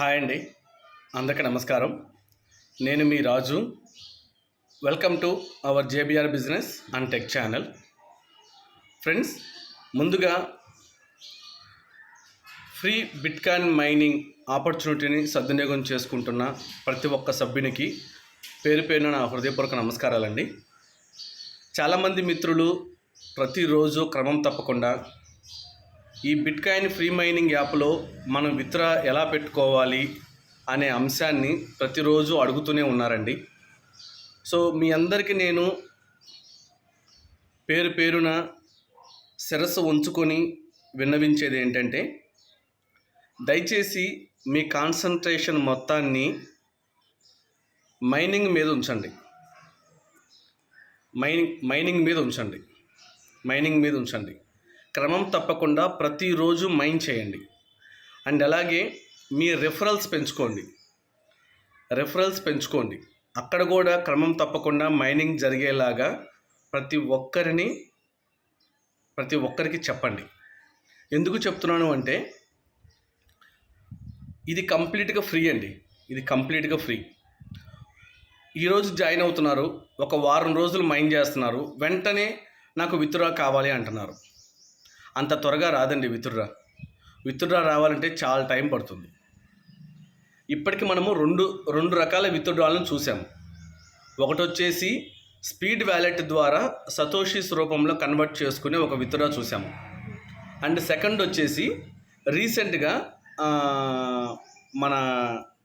Hi అండి. అందరికీ నమస్కారం. నేను మీ Raju. Welcome to our JBR business and tech channel friends ముందుగా ఫ్రీ బిట్కాయిన్ మైనింగ్ ఆపర్చునిటీని సద్వినియోగం చేసుకుంటున్న ప్రతి ఒక్క సభ్యునికి పేరు పేరున నా హృదయపూర్వక నమస్కారాలండి. చాలామంది మిత్రులు ప్రతిరోజు క్రమం తప్పకుండా ఈ బిట్కాయిన్ ఫ్రీ మైనింగ్ యాప్లో మనం విత్డ్రా ఎలా పెట్టుకోవాలి అనే అంశాన్ని ప్రతిరోజు అడుగుతూనే ఉన్నారండి. సో మీ అందరికీ నేను పేరు పేరున శిరస్సు ఉంచుకొని విన్నవించేది ఏంటంటే దయచేసి మీ కాన్సన్ట్రేషన్ మొత్తాన్ని మైనింగ్ మీద ఉంచండి. మైనింగ్ మైనింగ్ మీద ఉంచండి. మైనింగ్ మీద ఉంచండి. క్రమం తప్పకుండా ప్రతిరోజు మైన్ చేయండి. అండ్ అలాగే మీ రెఫరల్స్ పెంచుకోండి. రెఫరల్స్ పెంచుకోండి. అక్కడ కూడా క్రమం తప్పకుండా మైనింగ్ జరిగేలాగా ప్రతి ఒక్కరిని ప్రతి ఒక్కరికి చెప్పండి. ఎందుకు చెప్తున్నాను అంటే ఇది కంప్లీట్గా ఫ్రీ అండి. ఇది కంప్లీట్గా ఫ్రీ. ఈరోజు జాయిన్ అవుతున్నారు. ఒక వారం రోజులు మైండ్ చేస్తున్నారు. వెంటనే నాకు విత్డ్రా కావాలి అంటున్నారు. అంత త్వరగా రాదండి విత్డ్రా విత్డ్రా రావాలంటే చాలా టైం పడుతుంది. ఇప్పటికి మనము రెండు రెండు రకాల విత్డ్రాలను చూసాము ఒకటి వచ్చేసి స్పీడ్ వ్యాలెట్ ద్వారా సతోషిస్ రూపంలో కన్వర్ట్ చేసుకునే ఒక విత్డ్రా చూసాము అండ్ సెకండ్ వచ్చేసి రీసెంట్గా మన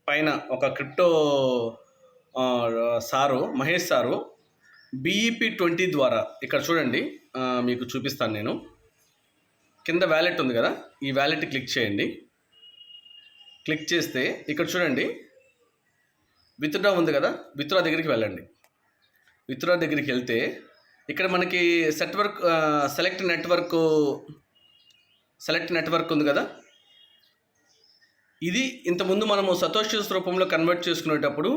పైన ఒక crypto sir Mahesh sir BEP twenty ద్వారా ఇక్కడ చూడండి మీకు చూపిస్తాను నేను. కింద వ్యాలెట్ ఉంది కదా ఈ వ్యాలెట్ క్లిక్ చేయండి. క్లిక్ చేస్తే ఇక్కడ చూడండి విత్డ్రా ఉంది కదా విత్డ్రా దగ్గరికి వెళ్ళండి. విత్డ్రా దగ్గరికి వెళ్తే ఇక్కడ మనకి set work select network select network ఉంది కదా. ఇది ఇంతకుముందు మనము సతోషిస్ రూపంలో కన్వర్ట్ చేసుకునేటప్పుడు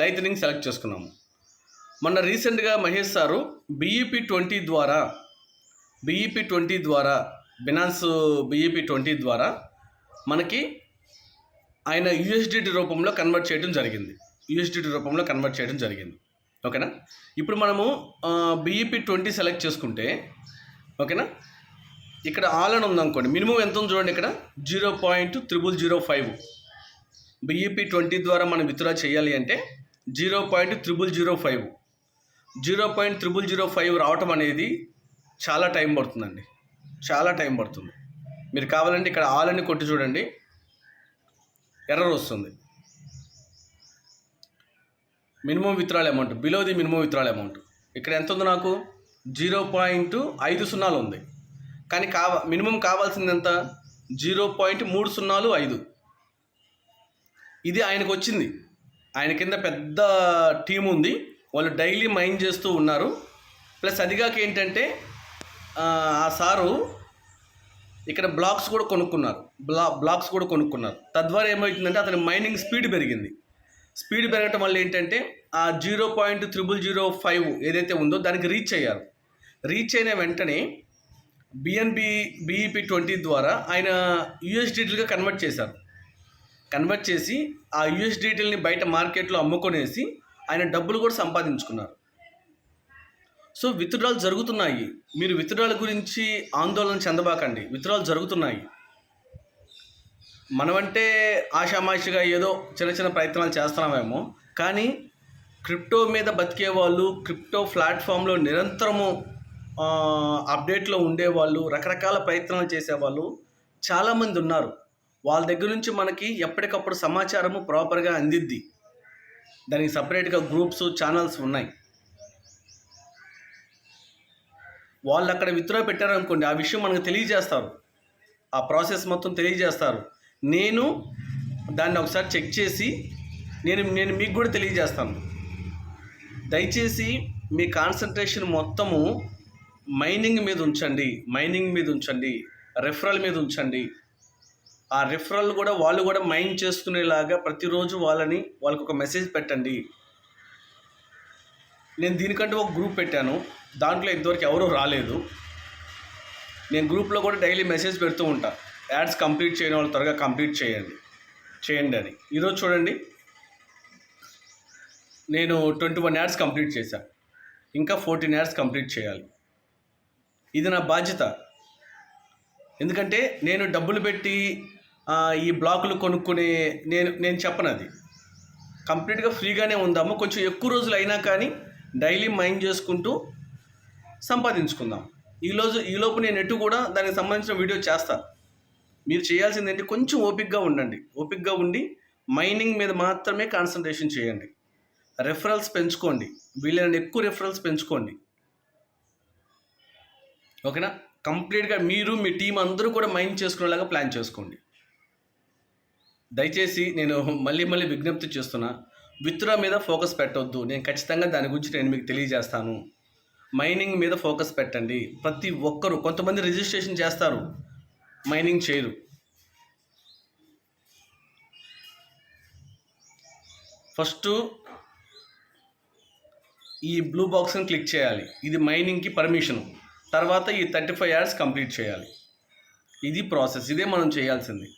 లైతనింగ్ సెలెక్ట్ చేసుకున్నాము. మొన్న రీసెంట్గా మహేష్ సారు బీఈపీ ట్వంటీ ద్వారా బీఈపీ ట్వంటీ ద్వారా బినాన్స్ బీఈపీ ట్వంటీ ద్వారా మనకి ఆయన యూఎస్డిటీ రూపంలో కన్వర్ట్ చేయడం జరిగింది. యూఎస్డిటీ రూపంలో కన్వర్ట్ చేయడం జరిగింది. ఓకేనా? ఇప్పుడు మనము బీఈపీ ట్వంటీ సెలెక్ట్ చేసుకుంటే ఓకేనా? ఇక్కడ ఆల్ అని ఉందనుకోండి మినిమం ఎంత ఉంది చూడండి ఇక్కడ? Zero point triple zero five BEP twenty ద్వారా మనం విత్డ్రా చేయాలి అంటే zero point triple zero five zero point triple zero five రావటం అనేది చాలా టైం పడుతుందండి. చాలా టైం పడుతుంది. మీరు కావాలంటే ఇక్కడ ఆల్ అని కొట్టి చూడండి. ఎర్రర్ వస్తుంది. Minimum withdrawal amount below the minimum withdrawal amount. ఇక్కడ ఎంత ఉంది నాకు? జీరో పాయింట్ ఐదు సున్నాలు ఉంది. కానీ కావా మినిమం కావాల్సింది ఎంత? జీరో పాయింట్ మూడు సున్నాలు ఐదు. ఇది ఆయనకు వచ్చింది. ఆయన కింద పెద్ద టీం ఉంది. వాళ్ళు డైలీ మైండ్ చేస్తూ ఉన్నారు. ప్లస్ అదిగాక ఏంటంటే ఆ సారు ఇక్కడ బ్లాక్స్ కూడా కొనుక్కున్నారు. బ్లా బ్లాక్స్ కూడా కొనుక్కున్నారు. తద్వారా ఏమవుతుందంటే అతని మైనింగ్ స్పీడ్ పెరిగింది. స్పీడ్ పెరగటం వల్ల ఏంటంటే ఆ zero point triple zero five ఏదైతే ఉందో దానికి రీచ్ అయ్యారు. రీచ్ అయిన వెంటనే బిఎన్బి బీఈపీ ట్వంటీ ద్వారా ఆయన యూఎస్డిటీలుగా కన్వర్ట్ చేశారు. కన్వర్ట్ చేసి ఆ యూఎస్డిటీలని బయట మార్కెట్లో అమ్ముకొనేసి ఆయన డబ్బులు కూడా సంపాదించుకున్నారు. సో విత్డ్రాలు జరుగుతున్నాయి. మీరు విత్డ్రాల గురించి ఆందోళన చెందబాకండి. విత్డ్రాలు జరుగుతున్నాయి. మనమంటే ఆషామాషిగా ఏదో చిన్న చిన్న ప్రయత్నాలు చేస్తున్నామేమో. కానీ క్రిప్టో మీద బతికే వాళ్ళు క్రిప్టో ప్లాట్ఫామ్లో నిరంతరము అప్డేట్లో ఉండేవాళ్ళు రకరకాల ప్రయత్నాలు చేసేవాళ్ళు చాలామంది ఉన్నారు. వాళ్ళ దగ్గర నుంచి మనకి ఎప్పటికప్పుడు సమాచారము ప్రాపర్గా అందిద్ది. దానికి సపరేట్గా గ్రూప్స్ ఛానల్స్ ఉన్నాయి. వాళ్ళు అక్కడ విత్డ్రా పెట్టారనుకోండి ఆ విషయం మనకు తెలియజేస్తారు. ఆ ప్రాసెస్ మొత్తం తెలియజేస్తారు. నేను దాన్ని ఒకసారి చెక్ చేసి నేను నేను మీకు కూడా తెలియజేస్తాను. దయచేసి మీ కాన్సన్ట్రేషన్ మొత్తము మైనింగ్ మీద ఉంచండి మైనింగ్ మీద ఉంచండి రెఫరల్ మీద ఉంచండి. ఆ రెఫరల్ కూడా వాళ్ళు కూడా మైండ్ చేసుకునేలాగా ప్రతిరోజు వాళ్ళని వాళ్ళకి ఒక మెసేజ్ పెట్టండి. నేను దీనికంటే ఒక గ్రూప్ పెట్టాను. దాంట్లో ఇంతవరకు ఎవరూ రాలేదు. నేను గ్రూప్లో కూడా డైలీ మెసేజ్ పెడుతూ ఉంటా. యాడ్స్ కంప్లీట్ చేయని వాళ్ళు త్వరగా కంప్లీట్ చేయండి. చేయండి అని. ఈరోజు చూడండి. నేను ట్వంటీ వన్ యాడ్స్ కంప్లీట్ చేశాను ఇంకా ఫోర్టీన్ యాడ్స్ కంప్లీట్ చేయాలి. ఇది నా బాధ్యత. ఎందుకంటే నేను డబ్బులు పెట్టి ఈ బ్లాకులు కొనుక్కునే నేను నేను చెప్పను అది. కంప్లీట్గా ఫ్రీగానే ఉందాము. కొంచెం ఎక్కువ రోజులు అయినా కానీ డైలీ మైండ్ చేసుకుంటూ సంపాదించుకుందాం. ఈరోజు ఈలోపు నేను ఎటు కూడా దానికి సంబంధించిన వీడియో చేస్తాను మీరు చేయాల్సింది ఏంటి కొంచెం ఓపిక్గా ఉండండి. ఓపిక్గా ఉండి మైనింగ్ మీద మాత్రమే కాన్సన్ట్రేషన్ చేయండి. రెఫరల్స్ పెంచుకోండి. వీలైన ఎక్కువ రెఫరల్స్ పెంచుకోండి. ఓకేనా? కంప్లీట్గా మీరు మీ టీం అందరూ కూడా మైండ్ చేసుకునేలాగా ప్లాన్ చేసుకోండి. దయచేసి నేను మళ్ళీ మళ్ళీ విజ్ఞప్తి చేస్తున్నా విత్డ్రా మీద ఫోకస్ పెట్టవద్దు నేను ఖచ్చితంగా దాని గురించి నేను మీకు తెలియజేస్తాను. మైనింగ్ మీద ఫోకస్ పెట్టండి. ప్రతి ఒక్కరు కొంతమంది రిజిస్ట్రేషన్ చేస్తారు మైనింగ్ చేయరు. ఫస్ట్ ఈ బ్లూ బాక్స్ని క్లిక్ చేయాలి. ఇది మైనింగ్కి పర్మిషన్. తర్వాత ఈ థర్టీ ఫైవ్ అవర్స్ కంప్లీట్ చేయాలి. ఇది ప్రాసెస్. ఇదే మనం చేయాల్సింది.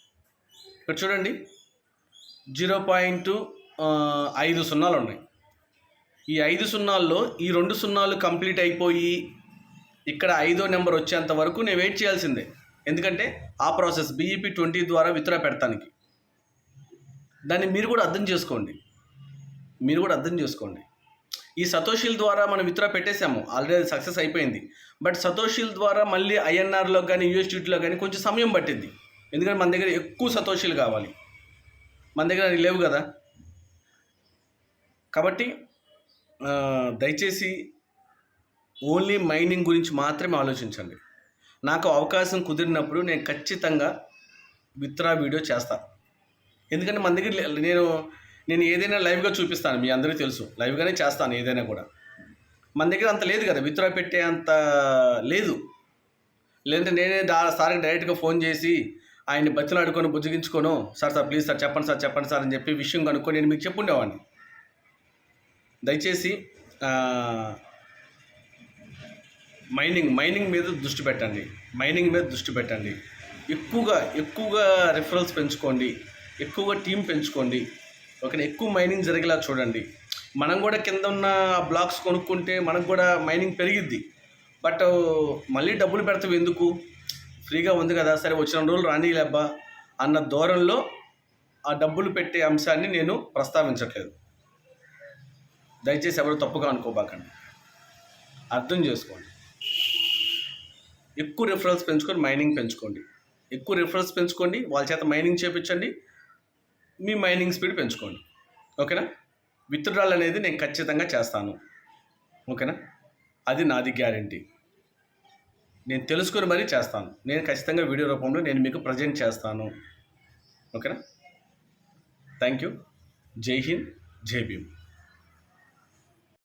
ఇక్కడ చూడండి. జీరో పాయింట్ ఐదు సున్నాలు ఉన్నాయి ఈ ఐదు సున్నాల్లో ఈ రెండు సున్నాలు కంప్లీట్ అయిపోయి ఇక్కడ ఐదో నెంబర్ వచ్చేంత వరకు నేను వెయిట్ చేయాల్సిందే. ఎందుకంటే ఆ ప్రాసెస్ బీఈపీ ట్వంటీ ద్వారా విత్డ్రా పెడతానికి. దాన్ని మీరు కూడా అర్థం చేసుకోండి. మీరు కూడా అర్థం చేసుకోండి. ఈ సతోషిల్ ద్వారా మనం విత్డ్రా పెట్టేశాము. ఆల్రెడీ సక్సెస్ అయిపోయింది. బట్ సతోషిల్ ద్వారా మళ్ళీ ఐఎన్ఆర్లో కానీ యూఎస్డిటీలో కానీ కొంచెం సమయం పట్టింది. ఎందుకంటే మన దగ్గర ఎక్కువ సతోషిలు కావాలి. మన దగ్గర అవి లేవు కదా. కాబట్టి దయచేసి ఓన్లీ మైనింగ్ గురించి మాత్రమే ఆలోచించండి. నాకు అవకాశం కుదిరినప్పుడు నేను ఖచ్చితంగా విత్డ్రా వీడియో చేస్తాను ఎందుకంటే మన దగ్గర లే- నేను నేను ఏదైనా లైవ్గా చూపిస్తాను మీ అందరికీ తెలుసు. లైవ్గానే చేస్తాను ఏదైనా కూడా. మన దగ్గర అంత లేదు కదా విత్డ్రా పెట్టే అంత లేదు. లేదంటే నేనే దా సార్కి డైరెక్ట్గా ఫోన్ చేసి ఆయన్ని బతిలాడుకొని బుజ్జగించుకోను. సార్ సార్ ప్లీజ్ సార్ చెప్పండి సార్ చెప్పండి సార్ అని చెప్పి విషయం కనుక్కొని నేను మీకు చెప్పుండేవాడిని. దయచేసి మైనింగ్ మైనింగ్ మీద దృష్టి పెట్టండి. మైనింగ్ మీద దృష్టి పెట్టండి. ఎక్కువగా ఎక్కువగా రిఫరల్స్ పెంచుకోండి. ఎక్కువగా టీం పెంచుకోండి. ఒకటి ఎక్కువ మైనింగ్ జరిగేలా చూడండి. మనం కూడా కింద ఉన్న బ్లాక్స్ కొనుక్కుంటే మనకు కూడా మైనింగ్ పెరిగిద్ది. బట్ మళ్ళీ డబ్బులు పెడతావు ఎందుకు? ఫ్రీగా ఉంది కదా. సరే వచ్చిన రెండు రోజులు రానిలేబ్బా అన్న దూరంలో ఆ డబ్బులు పెట్టే అంశాన్ని నేను ప్రస్తావించట్లేదు. దయచేసి ఎవరు తప్పుగా అనుకోబాకండి. అర్థం చేసుకోండి. ఎక్కువ రిఫరల్స్ పెంచుకొని మైనింగ్ పెంచుకోండి. ఎక్కువ రిఫరల్స్ పెంచుకోండి వాళ్ళ చేత మైనింగ్ చేపించండి మీ మైనింగ్ స్పీడ్ పెంచుకోండి. ఓకేనా? విత్డ్రాల్ అనేది నేను ఖచ్చితంగా చేస్తాను. ఓకేనా? అది నాది గ్యారంటీ నేను తెలుసుకొని మరీ చేస్తాను. నేను ఖచ్చితంగా వీడియో రూపంలో నేను మీకు ప్రజెంట్ చేస్తాను. ఓకేనా? థ్యాంక్ యూ జై హింద్ జై భీమ్.